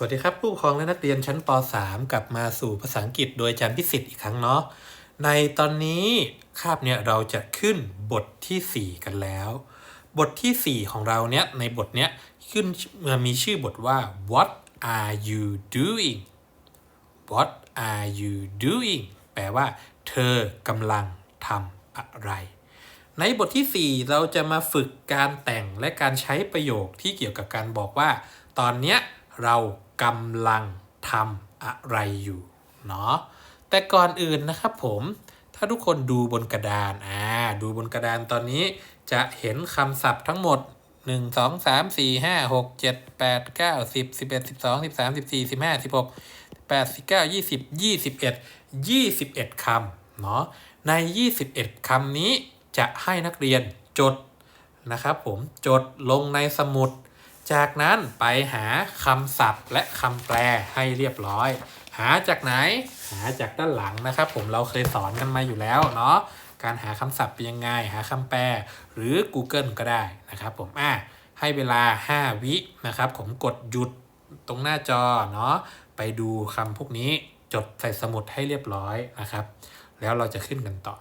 สวัสดีครับผู้ปกครองและนักเรียนชั้นป .3 กลับมาสู่ภาษาอังกฤษโดยอาจารย์พิสิทธิ์อีกครั้งเนาะในตอนนี้คาบเนี่ยเราจะขึ้นบททีสี่4 กันแล้ว บททีสี่ 4 ของเราเนี่ยในบทเนี้ยขึ้นมีชื่อบทว่า what are you doing what are you doing แปลว่า เธอกำลังทำอะไร ในบทที่ 4 เราจะมาฝึกการแต่งและการใช้ประโยคที่เกี่ยวกับการบอกว่า ตอนเนี้ยเรา กำลังทำอะไรอยู่เนาะแต่ก่อนอื่นนะครับผมถ้าทุกคนดูบนกระดานอ่าดูบนกระดานตอนนี้จะเห็นคำศัพท์ทั้งหมด 1 2 3 4 5 6 7 8 9 10 11 12 13 14 15 16 8 19 20 21 21คำเนาะใน 21คำนี้จะให้นักเรียนจดนะครับผมจดลงในสมุด จากนั้นไปหาคำศัพท์และคำแปลให้เรียบร้อย หาจากไหน หาจากด้านหลังนะครับ ผมเราเคยสอนกันมาอยู่แล้วเนาะ การหาคำศัพท์เป็นยังไง หาคำแปล หรือ Google ก็ได้นะครับ ผม อะ ให้เวลา 5 วินะครับ ผมกดหยุดตรงหน้าจอเนาะ ไปดูคำพวกนี้จดใส่สมุดให้เรียบร้อยนะครับ แล้วเราจะขึ้นกันต่อ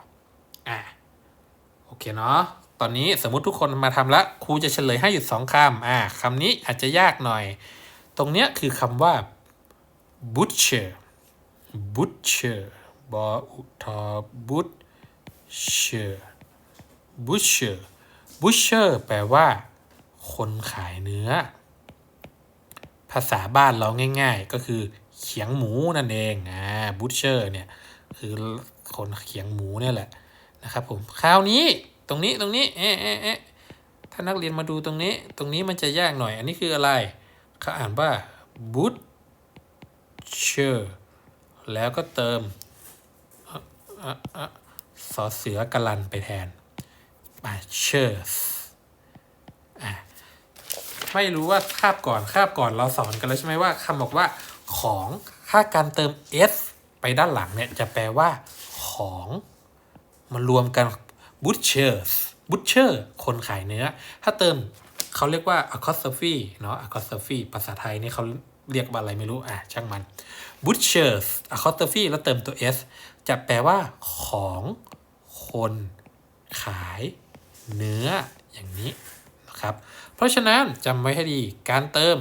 อะ โอเคเนาะ ตอนนี้สมมติทุกคนมาทำแล้วครูจะเฉลยให้อยู่สองคำอะคำนี้อาจจะยากหน่อย ตรงเนี้ยคือคำว่า butcher butcher บออุทอ butcher butcher butcher แปลว่า คนขายเนื้อ ภาษาบ้านเราง่าย ๆ ก็คือเขียงหมูนั่นเองอ่า butcher เนี่ย คือคนเขียงหมูเนี่ยแหละนะครับผม คราวนี้ ตรงนี้ตรงนี้เอ๊ะเอ๊ะเอ๊ะถ้านักเรียนมาดูตรงนี้ ตรงนี้มันจะยากหน่อย อันนี้คืออะไรเขาอ่านว่า butcher แล้วก็เติมออสอเสือกลันไปแทน butchers อะไม่รู้ว่าคาบก่อนคาบก่อนเราสอนกันแล้วใช่ไหมว่าคำบอกว่าของถ้าการเติม s ไปด้านหลังเนี่ยจะแปลว่าของ มันรวมกัน butchers butcher คนขายเนื้อ ถ้าเติมเขาเรียกว่า apostrophe เนาะ apostrophe ภาษาไทยนี่เขาเรียกว่าอะไรไม่รู้ อะ ช่างมัน butchers apostrophe แล้วเติมตัว s จะแปลว่าของคนขายเนื้ออย่างนี้นะครับ เพราะฉะนั้นจำไว้ให้ดีการเติม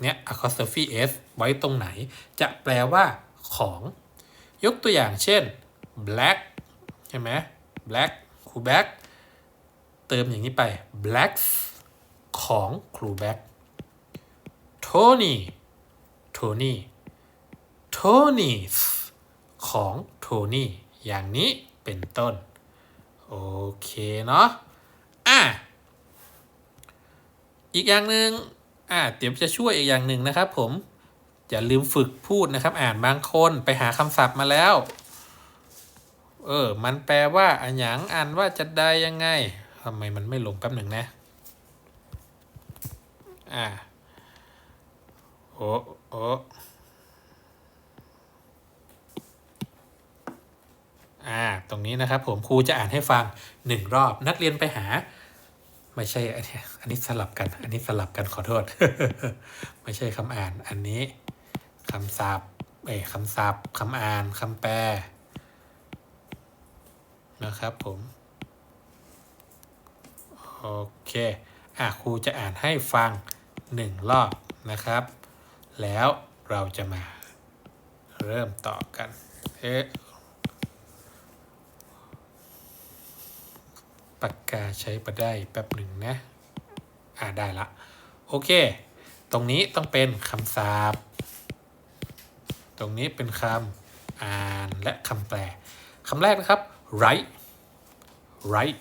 เนี้ย apostrophe s ไว้ตรงไหน จะแปลว่าของ ยกตัวอย่างเช่น black ใช่ไหม black ครู black เติมอย่างนี้ไป blacks ของครู black Tony Tony Tony's ของ Tony อย่างนี้เป็นต้น โอเคเนาะอะอีกอย่างหนึ่งอะเดี๋ยวจะช่วยอีกอย่างหนึ่งนะครับผม อย่าลืมฝึกพูดนะครับ อ่านบางคนไปหาคำศัพท์มาแล้ว เออ มันแปลว่าอันหยังอ่านว่าจะได้ยังไงทำไมมันไม่ลงแป๊บหนึ่งนะ อ่า โอ้โอ้อ่า ตรงนี้นะครับผมครูจะอ่านให้ฟังหนึ่งรอบนักเรียนไปหา ไม่ใช่อันนี้อันนี้สลับกัน อันนี้สลับกันขอโทษ ไม่ใช่คำอ่าน อันนี้คำศัพท์เอ้ยคำศัพท์คำอ่านคำแปล นะครับผม โอเค อะครูจะอ่านให้ฟังหนึ่งรอบนะครับ แล้วเราจะมาเริ่มต่อกัน เอ๊ะปากกาใช้ประได้แป๊บหนึ่งนะ อ่าได้ละ โอเค ตรงนี้ต้องเป็นคำศัพท์ตรงนี้เป็นคำอ่านและคำแปลคำแรกนะครับ right. Right.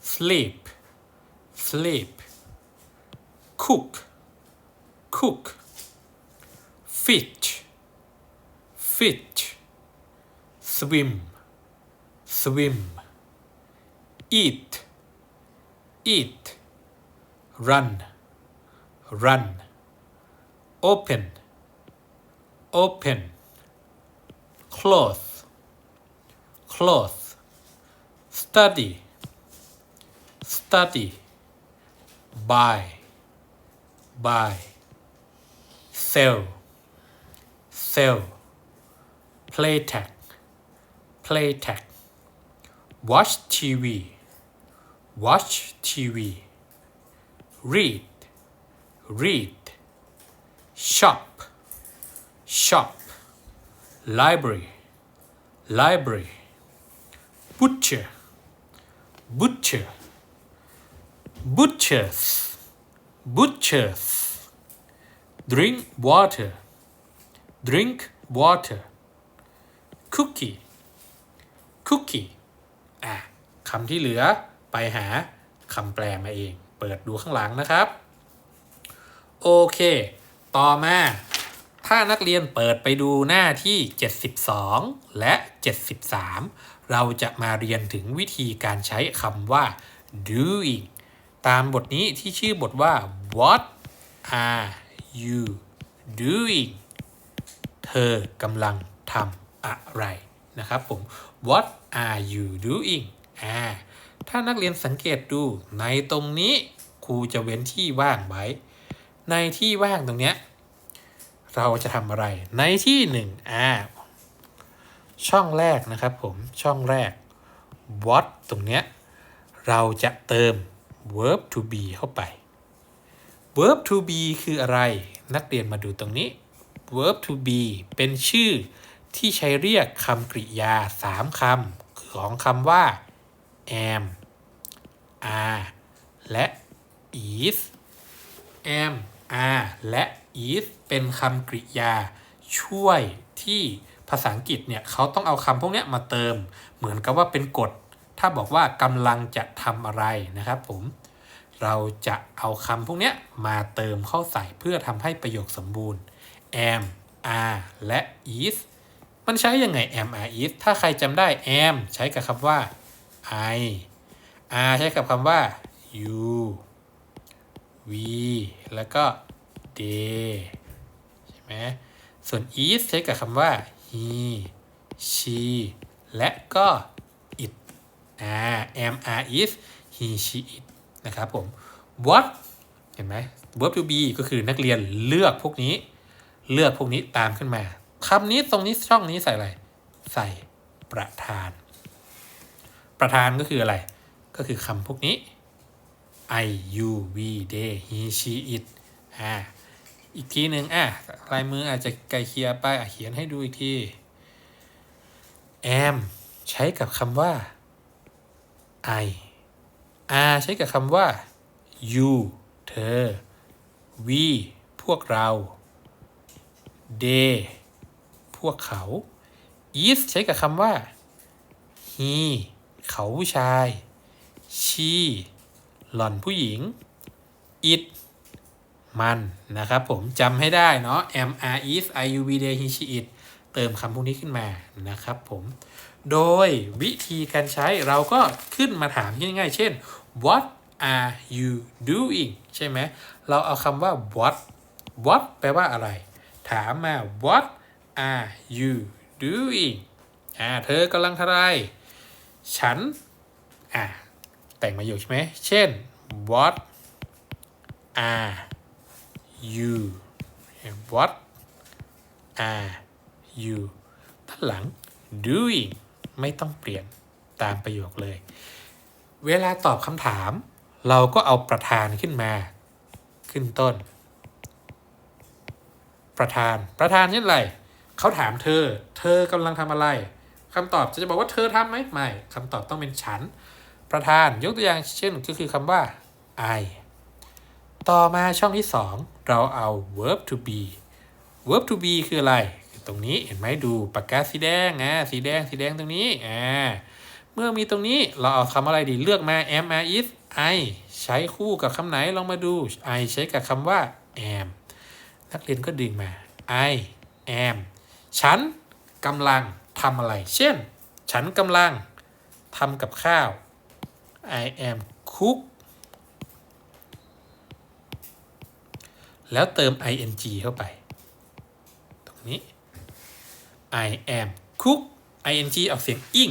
Sleep. Sleep. Cook. Cook. Fish. Fish. Swim. Swim. Eat. Eat. Run. Run. Open. Open. Close close study. Study. Buy. Buy. Sell. Sell. Play tag play tag watch TV watch TV read. Read. Shop. Shop. Library. Library butcher butcher butchers butchers drink water drink water cookie cookie อะคำที่เหลือไปหาคำแปลมาเอง เปิดดูข้างหลังนะครับ โอเค ต่อมา ถ้านักเรียนเปิดไปดูหน้าที่ 72 และ 73 เราจะมาเรียนถึงวิธีการใช้คำว่า doing ตามบทนี้ที่ชื่อบทว่า what are you doing เธอกำลังทำอะไรนะครับผม what are you doing อ่าถ้านักเรียนสังเกตดูในตรงนี้ครูจะเว้นที่ว่างไว้ ในที่ว่างตรงเนี้ยเราจะทำอะไรในที่หนึ่งอ่า ช่องแรกนะครับผมช่องแรก what ตรงเนี้ยเราจะเติม verb to be เข้าไป verb to be คืออะไร นักเรียนมาดูตรงนี้ verb to be เป็นชื่อที่ใช้เรียกคำกริยา 3คำของคำว่า am are และ is am are และ is เป็นคำกริยาช่วยที่ ภาษาอังกฤษเนี่ยเขาต้องเอาคำพวกนี้มาเติม เหมือนกับว่าเป็นกฎ ถ้าบอกว่ากำลังจะทำอะไรนะครับผมเราจะเอาคำพวกนี้มาเติมเข้าใส่เพื่อทำให้ประโยคสมบูรณ์ am are และ is มันใช้ยังไง am are is ถ้าใครจำได้ am ใช้กับคำว่า I are ใช้กับคำว่า you we แล้วก็ they ใช่ไหมส่วน is ใช้กับคำว่า he she และก็ it อ่า am are is he she it นะครับผม what เห็นไหม verb to be ก็คือนักเรียนเลือกพวกนี้ เลือกพวกนี้ตามขึ้นมาคำนี้ตรงนี้ช่องนี้ใส่อะไร ใส่ประธาน ประธานก็คืออะไร ก็คือคำพวกนี้ I you we they he she it อ่า อีกทีหนึ่งอะลายมืออาจจะไกลเคียไปอะเขียนให้ดูอีกที am ใช้กับคำว่า I are ใช้กับคำว่า you เธอ we พวกเรา they พวกเขา is ใช้กับคำว่า he เขาผู้ชาย she หล่อนผู้หญิง it มันนะครับผมจำให้ได้เนาะ am are is I you we they he she it เติมคำพวกนี้ขึ้นมานะครับผม โดยวิธีการใช้เราก็ขึ้นมาถามง่ายๆ เช่น what are you doing ใช่ไหม เราเอาคำว่า what what แปลว่าอะไร ถามมา what are you doing อ่า เธอกำลังทำอะไร ฉัน อ่า แต่งประโยคใช่ไหม เช่น what are you what are you ด้านหลัง doing ไม่ต้องเปลี่ยนตามประโยคเลย เวลาตอบคำถาม เราก็เอาประธานขึ้นมา ขึ้นต้น ประธานประธานนี่อะไรเขาถามเธอ เธอกำลังทำอะไรคำตอบจะบอกว่าเธอทำไหมไม่คำตอบต้องเป็นฉัน ประธานยกตัวอย่างเช่นก็คือคำว่า I ต่อมาช่องที่ 2 เราเอา verb to be verb to be คืออะไร ตรงนี้เห็นไหมดูปากกาสีแดงอะสีแดงสีแดงตรงนี้อ่าเมื่อมีตรงนี้เราเอาคำอะไรดีเลือกมา am are is I ใช้คู่กับคำไหนลองมาดู I ใช้กับคำว่า am นักเรียนก็ดึงมา I am ฉันกำลังทำอะไร เช่น ฉันกำลังทำกับข้าว I am cook แล้วเติม ing เข้าไป ตรงนี้ I am cook ing ออกเสียงอิ่ง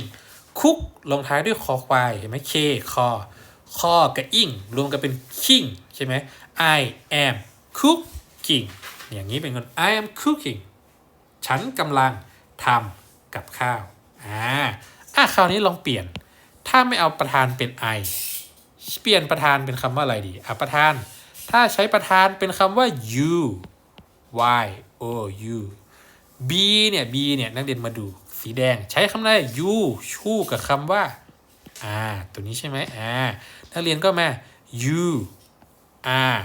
cook ลงท้ายด้วยคอควายเห็นไหม k คอคอกับอิ่งรวมกันเป็น king ใช่ไหม I am cooking อย่างนี้เป็นคน I am cooking ฉันกำลังทำกับข้าวอ่าอะคราวนี้ลองเปลี่ยน ถ้าไม่เอาประธานเป็น I เปลี่ยนประธานเป็นคำว่าอะไรดีอะประธาน ถ้าใช้ประธานเป็นคำว่า you y o u b เนี่ย b เนี่ย นักเรียนมาดูสีแดงใช้คำอะไร you ชู่กับคำว่าอ่าตัวนี้ใช่ไหมอ่านักเรียนก็มา you are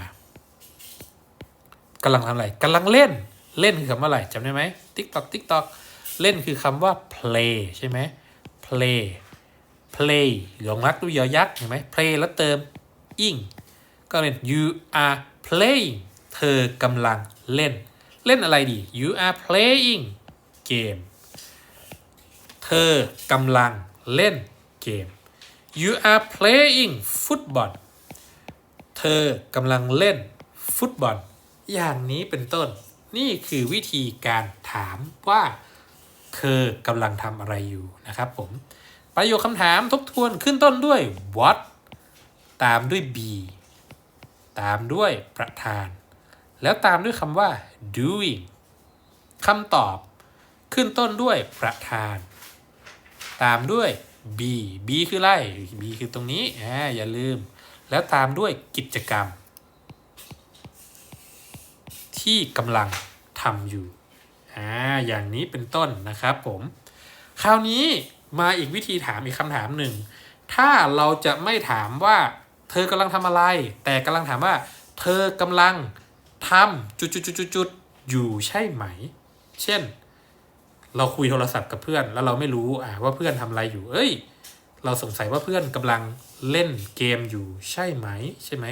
กำลังทำอะไรกำลังเล่นเล่นคือคำว่าอะไรจำได้ไหม TikTok TikTok เล่นคือคำว่า play ใช่ไหม play play หลงรักดูยอยักษ์เห็นไหม play แล้วเติม ing ก็เป็น you are playing เธอกำลังเล่น เล่นอะไรดี you are playing game เธอกำลังเล่นเกม you are playing football เธอกำลังเล่นฟุตบอล อย่างนี้เป็นต้น นี่คือวิธีการถามว่า เธอกำลังทำอะไรอยู่นะครับผม ประโยคคำถามทบทวนขึ้นต้นด้วย what ตามด้วย be ตามด้วยประธาน แล้วตามด้วยคำว่า doing คำตอบขึ้นต้นด้วยประธาน ตามด้วย B B คืออะไร B คือตรงนี้อ่าอย่าลืม แล้วตามด้วยกิจกรรม ที่กำลังทำอยู่อ่าอย่างนี้เป็นต้นนะครับผมคราวนี้มาอีกวิธีถามอีกคำถามหนึ่ง ถ้าเราจะไม่ถามว่า เธอกำลังทำอะไร แต่กำลังถามว่า เธอกำลังทำจุดๆๆอยู่ใช่ไหม เช่น เราคุยโทรศัพท์กับเพื่อนแล้วเราไม่รู้อ่าว่าเพื่อนทำอะไรอยู่ เอ้ย เราสงสัยว่าเพื่อนกำลังเล่นเกมอยู่ใช่ไหม ใช่ไหม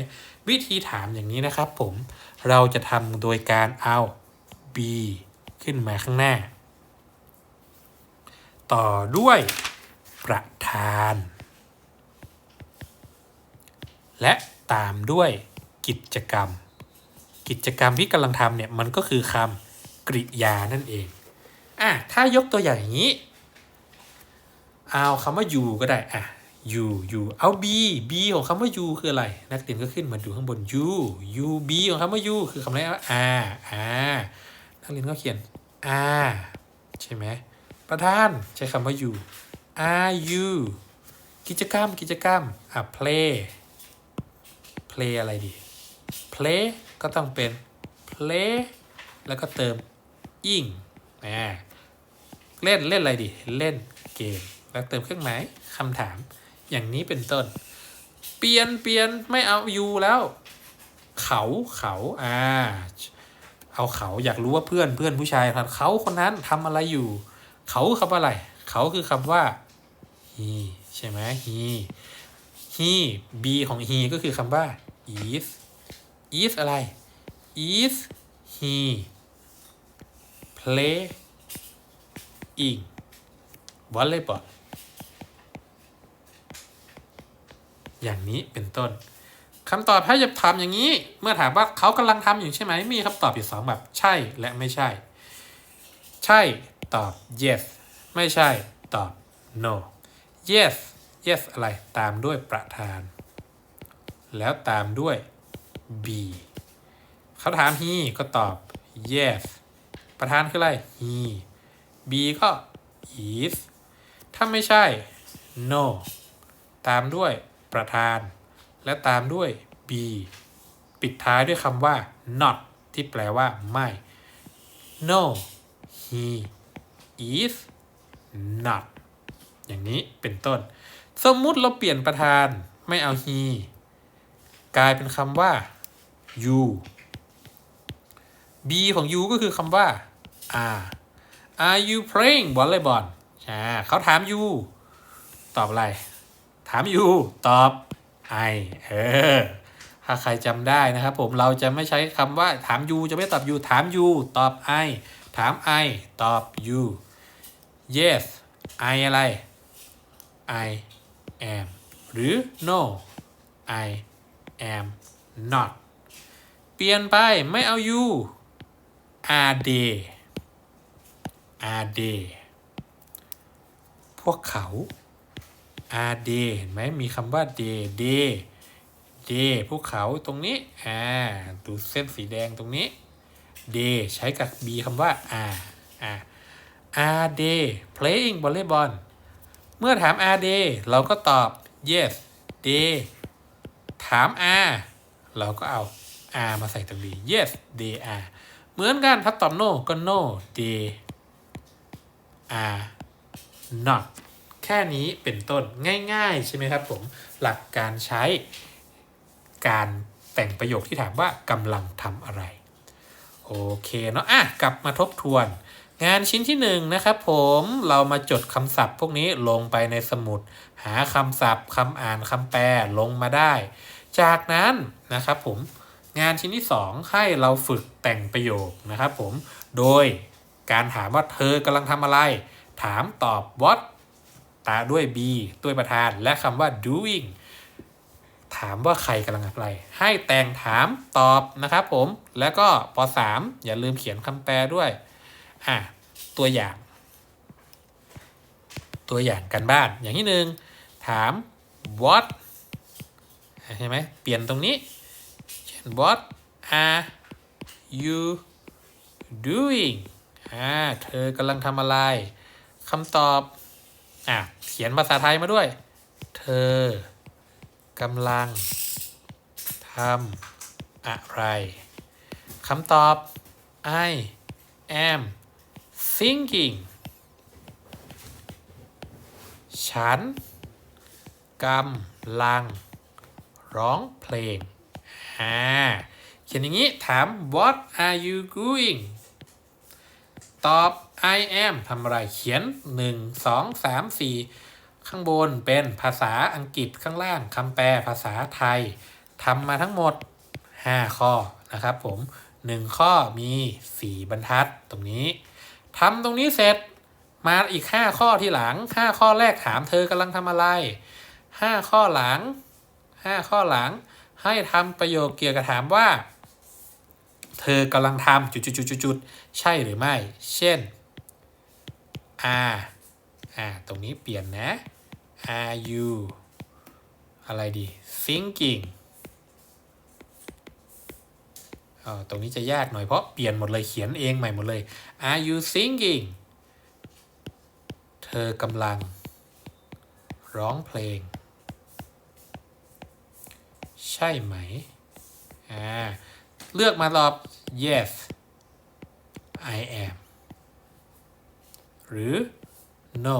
วิธีถามอย่างนี้นะครับผมเราจะทำโดยการเอา B ขึ้นมาข้างหน้า ต่อด้วยประธาน และตามด้วยกิจกรรม กิจกรรมที่กำลังทำเนี่ยมันก็คือคำกริยานั่นเองอะถ้ายกตัวอย่างอย่างนี้ เอาคำว่า you ก็ได้อะ you you เอา b b ของคำว่า you คืออะไร นักเรียนก็ขึ้นมาดูข้างบน you you b ของคำว่า you คือคำอะไรอะ r r นักเรียนก็เขียน r ใช่ไหมประธานใช้คำว่า you are you กิจกรรมกิจกรรมอะ play play อะไรดี play ก็ต้องเป็น play แล้วก็เติม ing อ่าเล่นเล่นอะไรดี เล่นเกม แล้วเติมเครื่องหมายคำถาม อย่างนี้เป็นต้น เปลี่ยนเปลี่ยนไม่เอา you แล้ว เขาเขาอ่าเอาเขาอยากรู้ว่าเพื่อนเพื่อนผู้ชายครับเขาคนนั้นทำอะไรอยู่ เขาคือคำอะไร เขาคือคำว่า he ใช่ไหม he he b ของ he ก็คือคำว่า is is อะไร is he play ing volleyball อย่างนี้เป็นต้นคำตอบถ้าจะถามอย่างนี้ เมื่อถามว่าเขากำลังทำอยู่ใช่ไหม มีคำตอบอยู่สองแบบ ใช่และไม่ใช่ ใช่ตอบ yes ไม่ใช่ตอบ no yes yes อะไรตามด้วยประธาน แล้วตามด้วย b เขาถาม he ก็ตอบ yes ประธานคืออะไร he b ก็ is ถ้าไม่ใช่ no ตามด้วยประธาน และตามด้วย b ปิดท้ายด้วยคำว่า not ที่แปลว่าไม่ no he is not อย่างนี้เป็นต้น สมมุติเราเปลี่ยนประธานไม่เอา he กลายเป็นคำว่า you b ของ you ก็คือคำว่า are are you playing volleyball อ่าเขาถาม you ตอบอะไร ถาม you ตอบ I เออ ถ้าใครจำได้นะครับผมเราจะไม่ใช้คำว่าถาม you จะไม่ตอบ you ถาม you ตอบ I ถาม I ตอบ you yes I อะไร I am หรือ no I am not เปลี่ยนไปไม่เอา you are they are they พวกเขา are they เห็นไหมมีคำว่า they they they พวกเขาตรงนี้อ่าดูเส้นสีแดงตรงนี้ they ใช้กับ be คำว่า are อ่า are they playing volleyball เมื่อถาม are they เราก็ตอบ yes they ถาม are เราก็เอา are มาใส่ตรงนี้ yes they are เหมือนกันถ้าตอบ no ก็ no they are not แค่นี้เป็นต้นง่าย ๆ ใช่ไหมครับผม หลักการใช้การแต่งประโยคที่ถามว่ากำลังทำอะไร โอเคเนาะอะกลับมาทบทวน งานชิ้นที่หนึ่งนะครับผมเรามาจดคำศัพท์ พวกนี้ลงไปในสมุด หาคำศัพท์คำอ่านคำแปลลงมาได้ จากนั้นนะครับผมงานชิ้นที่สองให้เราฝึกแต่งประโยคนะครับผมโดยการถามว่าเธอกำลังทำอะไร ถามตอบ what ตาด้วย be ด้วยประธาน และคำว่า doing ถามว่าใครกำลังทำอะไร ให้แต่งถามตอบนะครับผมแล้วก็ป .3 อย่าลืมเขียนคำแปลด้วย อะตัวอย่าง ตัวอย่างกันบ้านอย่างที่หนึ่งถาม what ใช่ไหมเปลี่ยนตรงนี้เช่น what are you doing อ่าเธอกำลังทำอะไรคำตอบอะเขียนภาษาไทยมาด้วย เธอกำลังทำอะไรคำตอบ I am thinking ฉันกำลังร้องเพลงอ่าเขียนอย่างนี้ถาม what are you doing ตอบ I am ทำอะไรเขียน 1 2 3 4 ข้างบนเป็นภาษาอังกฤษข้างล่างคำแปลภาษาไทยทำมาทั้งหมด 5 ข้อนะครับผม 1 ข้อมี 4 บรรทัดตรงนี้ ทำตรงนี้เสร็จมาอีก 5 ข้อที่หลัง 5 ข้อแรกถามเธอกำลังทำอะไร 5 ข้อหลัง 5 ข้อหลัง ให้ทำประโยคเกี่ยวกับถามว่า เธอกำลังทำจุดๆๆๆใช่หรือไม่ เช่น are อ่าตรงนี้เปลี่ยนนะ are you อะไรดี thinking ตรงนี้จะยากหน่อยเพราะเปลี่ยนหมดเลยเขียนเองใหม่หมดเลย are you thinking เธอกำลัง ร้องเพลง ใช่ไหม อ่า เลือกมาตอบ yes I am หรือ no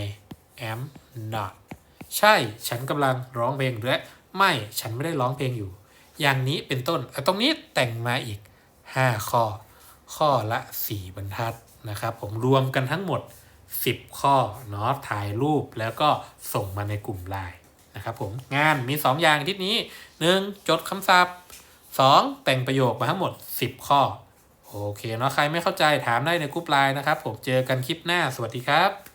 I am not ใช่ ฉันกำลังร้องเพลงหรือไม่ ฉันไม่ได้ร้องเพลงอยู่ อย่างนี้เป็นต้นตรงนี้แต่งมาอีก 5 ข้อ ข้อละ 4 บรรทัดนะครับ ผมรวมกันทั้งหมด 10 ข้อเนาะถ่ายรูปแล้วก็ส่งมาในกลุ่มไลน์นะครับผมงานมี 2 อย่างที่นี้ 1. จดคำศัพท์ 2. แต่งประโยคมาทั้งหมด 10 ข้อ โอเคเนาะใครไม่เข้าใจถามได้ในกลุ่มไลน์นะครับ ผมเจอกันคลิปหน้าสวัสดีครับ